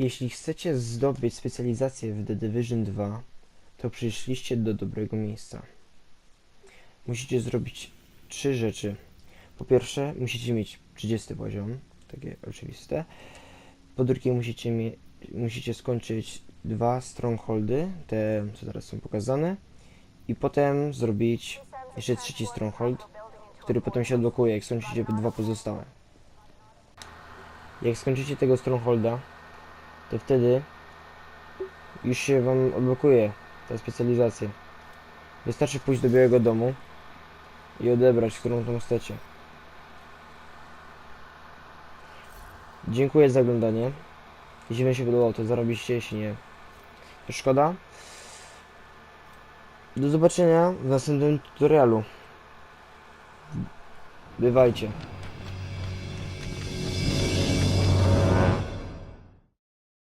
Jeśli chcecie zdobyć specjalizację w The Division 2, to przyszliście do dobrego miejsca. Musicie zrobić trzy rzeczy. Po pierwsze, musicie mieć 30 poziom, takie oczywiste. Po drugie, musicie, musicie skończyć dwa strongholdy, te co teraz są pokazane. I potem zrobić jeszcze trzeci stronghold, który potem się odblokuje, jak skończycie dwa pozostałe. Jak skończycie tego strongholda, to wtedy już się wam odblokuje ta specjalizacja. Wystarczy pójść do Białego Domu i odebrać, którą tam chcecie. Dziękuję za oglądanie. Jeśli wam się podobało, to zarobiście, jeśli nie, to szkoda. Do zobaczenia w następnym tutorialu. Bywajcie.